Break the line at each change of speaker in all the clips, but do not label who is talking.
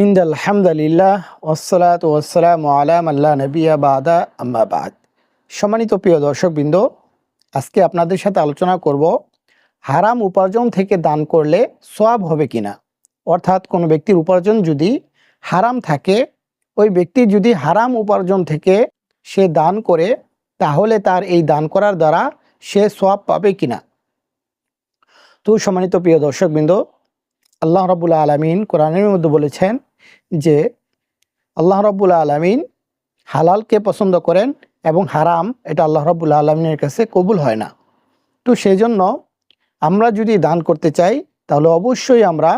ইন্দ আলহামদুলিল্লাহ ওসলাত ওসালাম আলাম আল্লাহ নবিয়া বাদা আম্মাবাদ সম্মানিত প্রিয় দর্শকবৃন্দ, আজকে আপনাদের সাথে আলোচনা করব, হারাম উপার্জন থেকে দান করলে সোয়াব হবে কিনা। অর্থাৎ কোনো ব্যক্তির উপার্জন যদি হারাম থাকে, ওই ব্যক্তি যদি হারাম উপার্জন থেকে সে দান করে, তাহলে তার এই দান করার দ্বারা সে সোয়াব পাবে কিনা। তো সম্মানিত প্রিয় দর্শকবৃন্দ, আল্লাহ রবুল্লা আলমিন কোরআনের মধ্যে বলেছেন যে আল্লাহ রবুল্লা আলমিন হালালকে পছন্দ করেন এবং হারাম এটা আল্লাহ রবুল্লা আলমিনের কাছে কবুল হয় না তো সেই জন্য আমরা যদি দান করতে চাই, তাহলে অবশ্যই আমরা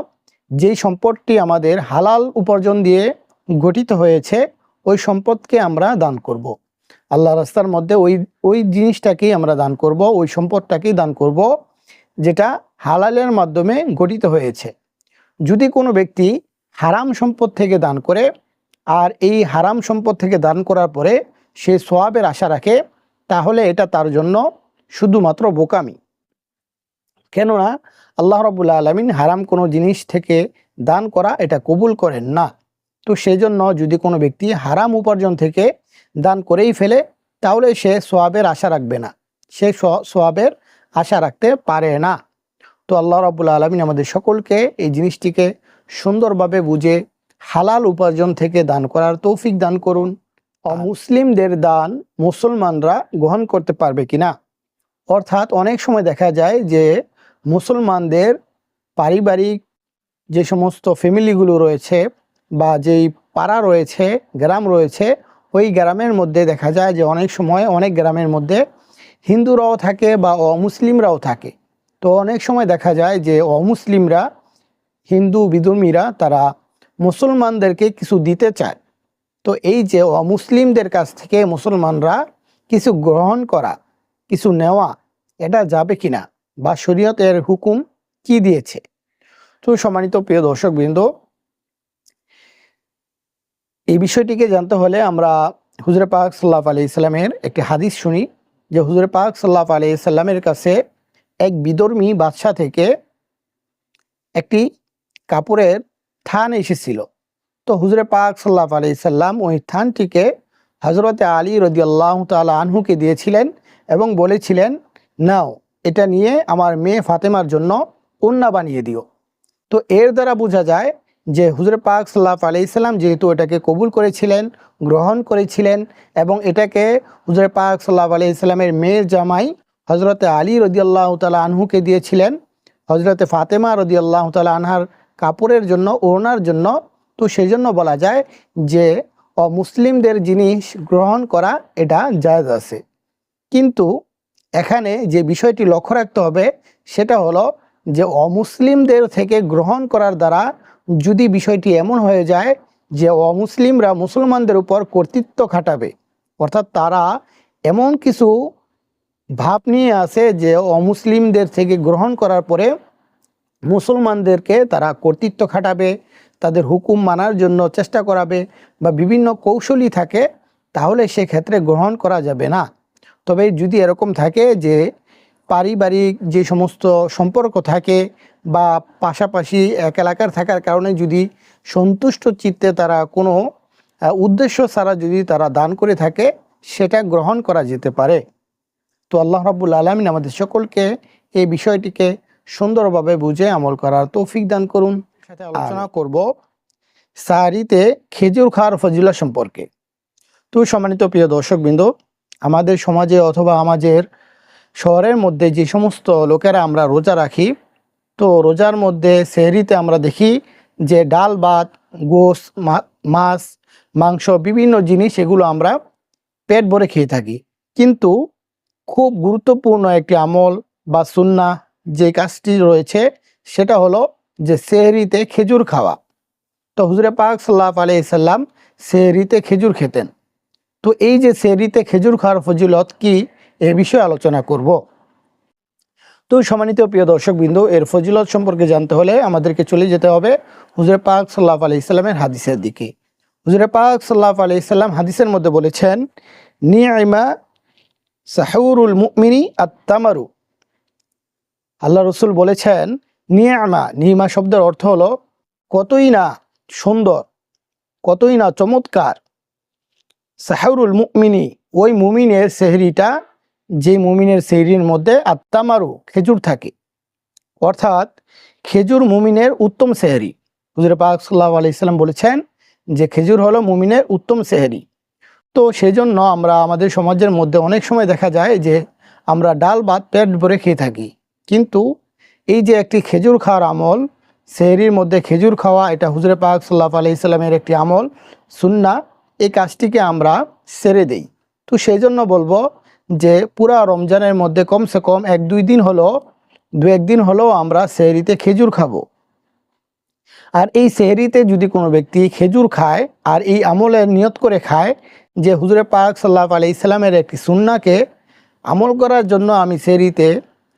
যেই সম্পদটি আমাদের হালাল উপার্জন দিয়ে গঠিত হয়েছে, ওই সম্পদকে আমরা দান করব। আল্লাহ রাস্তার মধ্যে ওই ওই জিনিসটাকেই আমরা দান করব, ওই সম্পদটাকেই দান করব, যেটা হালালের মাধ্যমে গঠিত হয়েছে যদি কোনো ব্যক্তি হারাম সম্পদ থেকে দান করে, আর এই হারাম সম্পদ থেকে দান করার পরে সে সোয়াবের আশা রাখে, তাহলে এটা তার জন্য শুধুমাত্র বোকামি। কেননা আল্লাহ রবুল্লা আলমিন হারাম কোনো জিনিস থেকে দান করা এটা কবুল করেন না। তো সেজন্য যদি কোনো ব্যক্তি হারাম উপার্জন থেকে দান করেই ফেলে, তাহলে সে সোয়াবের আশা রাখবে না। সে সোয়াবের আশা রাখতে পারে না। তো আল্লাহ রাবুল্লা আলমিন আমাদের সকলকে এই জিনিসটিকে সুন্দরভাবে বুঝে হালাল উপার্জন থেকে দান করার তৌফিক দান করুন। অমুসলিমদের দান মুসলমানরা গ্রহণ করতে পারবে কিনা? অর্থাৎ অনেক সময় দেখা যায় যে মুসলমানদের পারিবারিক যে সমস্ত ফ্যামিলিগুলো রয়েছে বা যেই পাড়া রয়েছে, গ্রাম রয়েছে, ওই গ্রামের মধ্যে দেখা যায় যে অনেক সময় অনেক গ্রামের মধ্যে হিন্দুরাও থাকে বা অমুসলিমরাও থাকে। তো অনেক সময় দেখা যায় যে অমুসলিমরা হিন্দু বিধর্মীরা তারা মুসলমানদেরকে কিছু দিতে চায়। তো এই যে অমুসলিমদের কাছ থেকে মুসলমানরা কিছু গ্রহণ করা, কিছু নেওয়া, এটা যাবে কিনা বা শরীয়তের হুকুম কি দিয়েছে? তো সম্মানিত প্রিয় দর্শকবৃন্দ, এই বিষয়টিকে জানতে হলে আমরা হুজরে পাক সাল্লাহ আলি ইসলামের একটি হাদিস শুনি, যে হুজরে পাক সাল্লাহ আলি ইসলামের কাছে এক বিধর্মী বাদশাহ থেকে একটি কাপড়ের থান এসেছিল। তো হুজরে পাক সাল্লাহ আলি সাল্লাম ওই থানটিকে হজরতে আলী রদি আল্লাহ তালা আনহুকে দিয়েছিলেন এবং বলেছিলেন, নাও, এটা নিয়ে আমার মেয়ে ফাতেমার জন্য কন্যা বানিয়ে দিও। তো এর দ্বারা বোঝা যায় যে হুজরে পাক সাল্লাহ আলাইসাল্লাম যেহেতু এটাকে কবুল করেছিলেন, গ্রহণ করেছিলেন এবং এটাকে হুজরে পাক সাল্লাহ আলাইসাল্লামের মেয়ের জামাই হজরতে আলী রদিয়াল্লাহ তালা আনহুকে দিয়েছিলেন হজরতে ফাতেমা রদিয়াল্লাহ তালা আনহার কাপড়ের জন্য, ওড়নার জন্য। তো সেই জন্য বলা যায় যে, অমুসলিমদের জিনিস গ্রহণ করা এটা জায়জ আছে। কিন্তু এখানে যে বিষয়টি লক্ষ্য রাখতে হবে, সেটা হলো যে, অমুসলিমদের থেকে গ্রহণ করার দ্বারা যদি বিষয়টি এমন হয়ে যায় যে, অমুসলিমরা মুসলমানদের উপর কর্তৃত্ব খাটাবে, অর্থাৎ তারা এমন কিছু ভাব নিয়ে আসে যে, অমুসলিমদের থেকে গ্রহণ করার পরে মুসলমানদেরকে তারা কর্তৃত্ব খাটাবে, তাদের হুকুম মানার জন্য চেষ্টা করাবে বা বিভিন্ন কৌশলী থাকে, তাহলে সেক্ষেত্রে গ্রহণ করা যাবে না। তবে যদি এরকম থাকে যে পারিবারিক যে সমস্ত সম্পর্ক থাকে বা পাশাপাশি এক এলাকার থাকার কারণে যদি সন্তুষ্ট চিত্তে তারা কোনো উদ্দেশ্য ছাড়া যদি তারা দান করে থাকে, সেটা গ্রহণ করা যেতে পারে। তো আল্লাহ রাবুল আলমিন আমাদের সকলকে এই বিষয়টিকে সুন্দরভাবে বুঝে আমল করার তৌফিক দান করুন। সাথে আলোচনা করব সাহারিতে খেজুর খাওয়ার ফজিলা সম্পর্কে। তো সম্মানিত প্রিয় দর্শকবৃন্দ আমাদের সমাজে অথবা আমাদের শহরের মধ্যে যে সমস্ত লোকেরা আমরা রোজা রাখি তো রোজার মধ্যে সেহরিতে আমরা দেখি যে ডাল ভাত গোস মাছ মাংস বিভিন্ন জিনিস এগুলো আমরা পেট ভরে খেয়ে থাকি। কিন্তু খুব গুরুত্বপূর্ণ একটি আমল বা সুন্না যে কাজটি রয়েছে, সেটা হলো যে সেহরিতে খেজুর খাওয়া। তো হুজুরে পাক সাল্লাহ আলাইসাল্লাম সেহরিতে খেজুর খেতেন। তো এই যে সেহরিতে খেজুর খাওয়ার ফজিলত কি, এ বিষয়ে আলোচনা করব। তো সম্মানিত প্রিয় দর্শকবৃন্দ, এর ফজিলত সম্পর্কে জানতে হলে আমাদেরকে চলে যেতে হবে হুজরে পাক সাল্লাহ আলি ইসলামের হাদিসের দিকে। হুজরে পাক সাল্লাহ আলি ইসলাম হাদিসের মধ্যে বলেছেন নিয়মা সাহুরুল মুমিনি আত্মামারু আল্লাহ রসুল বলেছেন, নিয়ামা নিমা শব্দের অর্থ হলো কতই না সুন্দর, কতই না চমৎকার। সাহারুল মুমিনি, ওই মুমিনের সেহরিটা, যে মুমিনের সেহরির মধ্যে আত্মামারু খেজুর থাকে। অর্থাৎ খেজুর মুমিনের উত্তম সেহরি। হুজুর পাক সাল্লাহ আলাইসাল্লাম বলেছেন যে খেজুর হলো মুমিনের উত্তম সেহরি। তো সেজন্য আমরা আমাদের সমাজের মধ্যে অনেক সময় দেখা যায় যে আমরা ডাল, ভাত, পেট ভরে খেয়ে থাকি। কিন্তু এই যে একটি খেজুর খাওয়ার আমল, সেহরির মধ্যে খেজুর খাওয়া, এটা হুজুরে পাক সাল্লাহ ইসলামের একটি আমল, সুন্না, এই কাজটিকে আমরা সেরে দেই। তো সেই জন্য বলব যে পুরা রমজানের মধ্যে কমসে কম এক দুই দিন হলো, দু একদিন হলেও আমরা সেহরিতে খেজুর খাব। আর এই সেহরিতে যদি কোনো ব্যক্তি খেজুর খায় আর এই আমলের নিয়ত করে খায় যে হুজরে পাক সাল্লাহ আলি ইসলামের একটি সুন্নাকে আমল করার জন্য আমি সেহরিতে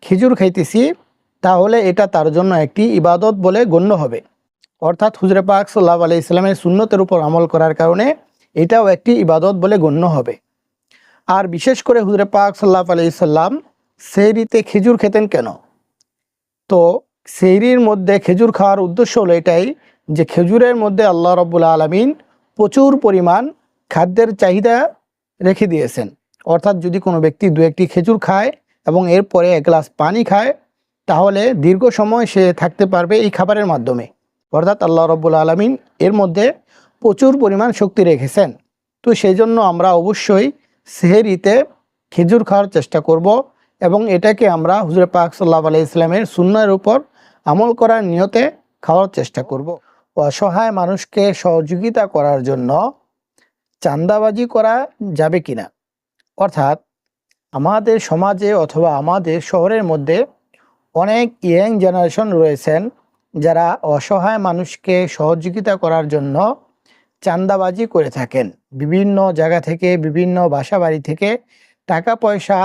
খেজুর খাইতেছি, তাহলে এটা তার জন্য একটি ইবাদত বলে গণ্য হবে। অর্থাৎ হুজরে পাক সাল্লাহ আলি ইসলামের সুন্নতের উপর আমল করার কারণে এটাও একটি ইবাদত বলে গণ্য হবে। আর বিশেষ করে হুজরে পাক সাল্লাহ আলি সাল্লাম সেহরিতে খেজুর খেতেন কেন? তো সেইরির মধ্যে খেজুর খাওয়ার উদ্দেশ্য হলো এটাই যে খেজুরের মধ্যে আল্লাহ রব্বুল আলমিন প্রচুর পরিমাণ খাদ্যের চাহিদা রেখে দিয়েছেন। অর্থাৎ যদি কোনো ব্যক্তি দু একটি খেজুর খায় এবং এরপরে এক গ্লাস পানি খায়, তাহলে দীর্ঘ সময় সে থাকতে পারবে এই খাবারের মাধ্যমে। অর্থাৎ আল্লাহ রব্বুল আলমিন এর মধ্যে প্রচুর পরিমাণ শক্তি রেখেছেন। তো সেই জন্য আমরা অবশ্যই সেহেরিতে খেজুর খাওয়ার চেষ্টা করব এবং এটাকে আমরা হুজুর পাক সাল্লাহ আলাই ইসলামের সুন্নার উপর আমল করার নিয়তে খাওয়ার চেষ্টা করব। অসহায় মানুষকে সহযোগিতা করার জন্য চান্দাবাজি করা যাবে কিনা? অর্থাৎ আমাদের সমাজে অথবা আমাদের শহরের মধ্যে অনেক ইয়াং জেনারেশন রয়েছেন যারা অসহায় মানুষকে সহযোগিতা করার জন্য চান্দাবাজি করে থাকেন। বিভিন্ন জায়গা থেকে, বিভিন্ন বাসা বাড়ি থেকে টাকা পয়সা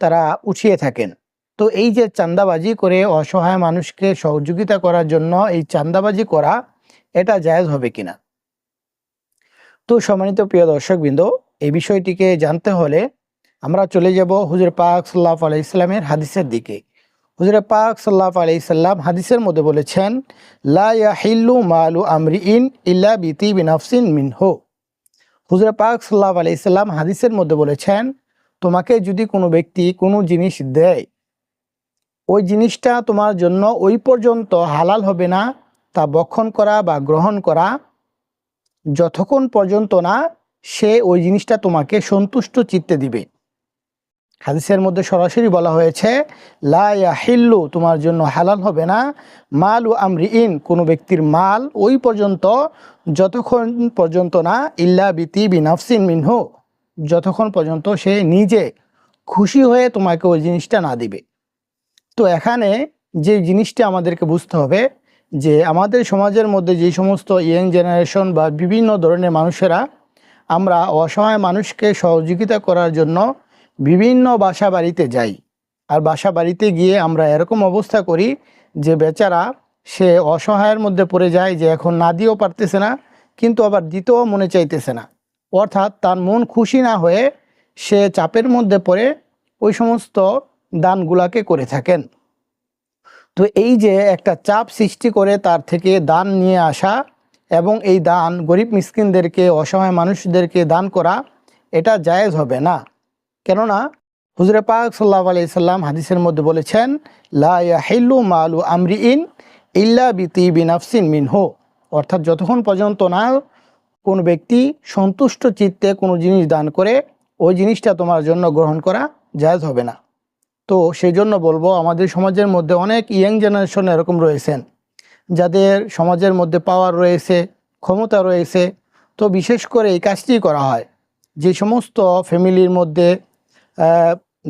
তারা উঠিয়ে থাকেন। তো এই যে চান্দাবাজি করে অসহায় মানুষকে সহযোগিতা করার জন্য এই চান্দাবাজি করা, এটা জায়েজ হবে কিনা? তো সম্মানিত প্রিয় দর্শকবৃন্দ, এই বিষয়টিকে জানতে হলে আমরা চলে যাব হুজুর পাক সাল্লাহ আলাই ইসলামের হাদিসের দিকে। হুজুর পাক সাল্লাহ আলাই সাল্লাম হাদিসের মধ্যে বলেছেন, লা ইয়াহিল্লু মালু আমরি ইন ইল্লা বিতি বিনাফসিন মিন হো হুজুর পাক সাল্লাহ আলাই সাল্লাম হাদিসের মধ্যে বলেছেন, তোমাকে যদি কোনো ব্যক্তি কোনো জিনিস দেয়, ওই জিনিসটা তোমার জন্য ওই পর্যন্ত হালাল হবে না, তা বক্ষণ করা বা গ্রহণ করা, যতক্ষণ পর্যন্ত না সে ওই জিনিসটা তোমাকে সন্তুষ্ট চিত্তে দিবে। হাদিসের মধ্যে সরাসরি বলা হয়েছে, লা হিল্লু তোমার জন্য হালাল হবে না। মাল ও আমরি ইন কোনো ব্যক্তির মাল ওই পর্যন্ত, যতক্ষণ পর্যন্ত না, ইল্লা বিতি বিনাফসিন মিনহু, যতক্ষণ পর্যন্ত সে নিজে খুশি হয়ে তোমাকে ওই জিনিসটা না দিবে। তো এখানে যে জিনিসটা আমাদেরকে বুঝতে হবে, যে আমাদের সমাজের মধ্যে যে সমস্ত ইয়ং জেনারেশন বা বিভিন্ন ধরনের মানুষেরা, আমরা অসহায় মানুষকে সহযোগিতা করার জন্য বিভিন্ন বাসা বাড়িতে যাই। আর বাসা বাড়িতে গিয়ে আমরা এরকম অবস্থা করি যে বেচারা সে অসহায়ের মধ্যে পড়ে যায় যে এখন না দিয়েও পারতেছে না, কিন্তু আবার দিতেও মনে চাইতেছে না। অর্থাৎ তার মন খুশি না হয়ে সে চাপের মধ্যে পড়ে ওই সমস্ত দানগুলাকে করে থাকেন। তো এই যে একটা চাপ সৃষ্টি করে তার থেকে দান নিয়ে আসা এবং এই দান গরিব মিসকিনদেরকে, অসহায় মানুষদেরকে দান করা, এটা জায়েজ হবে না। কেননা হুজুরে পাক সাল্লাহ আলি সাল্লাম হাদিসের মধ্যে বলেছেন, লা ইয়াহিল্লু মালু আমরি ইন ইল্লা বিতি বিনাফসিন মিনহো। অর্থাৎ যতক্ষণ পর্যন্ত না কোনো ব্যক্তি সন্তুষ্ট চিত্তে কোনো জিনিস দান করে, ওই জিনিসটা তোমার জন্য গ্রহণ করা জায়জ হবে না। তো সেই জন্য বলব, আমাদের সমাজের মধ্যে অনেক ইয়াং জেনারেশন এরকম রয়েছেন, যাদের সমাজের মধ্যে পাওয়ার রয়েছে, ক্ষমতা রয়েছে। তো বিশেষ করে এই কাজটি করা হয়। যে সমস্ত ফ্যামিলির মধ্যে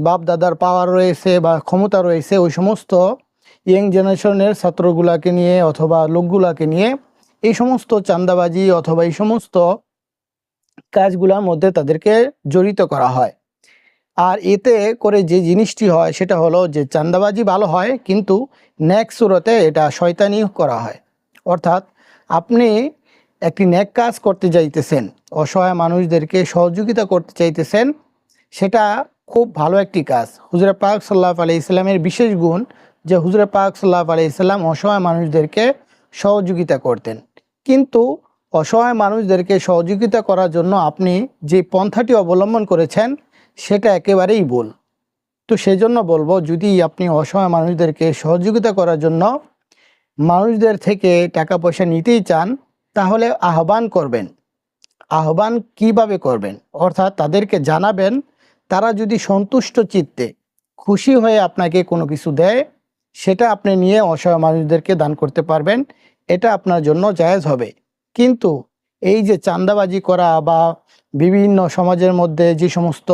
বাপ দাদার পাওয়ার রয়েছে বা ক্ষমতা রয়েছে, ওই সমস্ত ইয়াং জেনারেশনের ছাত্রগুলাকে নিয়ে অথবা লোকগুলাকে নিয়ে এই সমস্ত চান্দাবাজি অথবা এই সমস্ত কাজগুলোর মধ্যে তাদেরকে জড়িত করা হয়। আর এতে করে যে জিনিসটি হয়, সেটা হলো যে চান্দাবাজি ভালো হয়, কিন্তু ন্যাক সুরতে এটা শয়তানি করা হয়। অর্থাৎ আপনি একটি ন্যাক কাজ করতে যাইতেছেন, অসহায় মানুষদেরকে সহযোগিতা করতে চাইতেছেন, সেটা খুব ভালো একটি কাজ। হুজুরে পাক সাল্লাহ আলি ইসলামের বিশেষ গুণ যে হুজুরে পাক সাল্লাহ আলি ইসলাম অসহায় মানুষদেরকে সহযোগিতা করতেন। কিন্তু অসহায় মানুষদেরকে সহযোগিতা করার জন্য আপনি যে পন্থাটি অবলম্বন করেছেন, সেটা একেবারেই ভুল। তো সেজন্য বলব, যদি আপনি অসহায় মানুষদেরকে সহযোগিতা করার জন্য মানুষদের থেকে টাকা পয়সা নিতেই চান, তাহলে আহ্বান করবেন। আহ্বান কীভাবে করবেন? অর্থাৎ তাদেরকে জানাবেন তারা যদি সন্তুষ্ট চিত্তে খুশি হয়ে আপনাকে কোনো কিছু দেয়, সেটা আপনি নিয়ে অসহায় মানুষদেরকে দান করতে পারবেন। এটা আপনার জন্য জায়েজ হবে। কিন্তু এই যে চান্দাবাজি করা বা বিভিন্ন সমাজের মধ্যে যে সমস্ত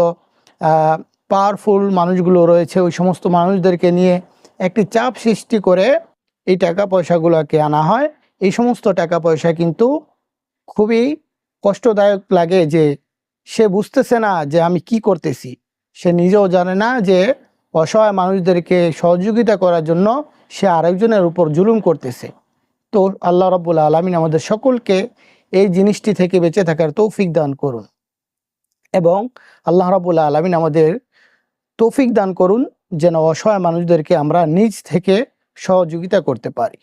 পাওয়ারফুল মানুষগুলো রয়েছে, ওই সমস্ত মানুষদেরকে নিয়ে একটি চাপ সৃষ্টি করে এই টাকা পয়সাগুলোকে আনা হয়। এই সমস্ত টাকা পয়সা কিন্তু খুবই কষ্টদায়ক লাগে যে সে বুঝতেছে না যে আমি কি করতেছি। সে নিজেও জানে না যে অসহায় মানুষদেরকে সহযোগিতা করার জন্য সে আরেকজনের উপর জুলুম করতেছে। তো আল্লাহ রব্বুল আলমিন আমাদের সকলকে এই জিনিসটি থেকে বেঁচে থাকার তৌফিক দান করুন। এবং আল্লাহ রাবুল আলমিন আমাদের তৌফিক দান করুন যেন অসহায় মানুষদেরকে আমরা নিজ থেকে সহযোগিতা করতে পারি।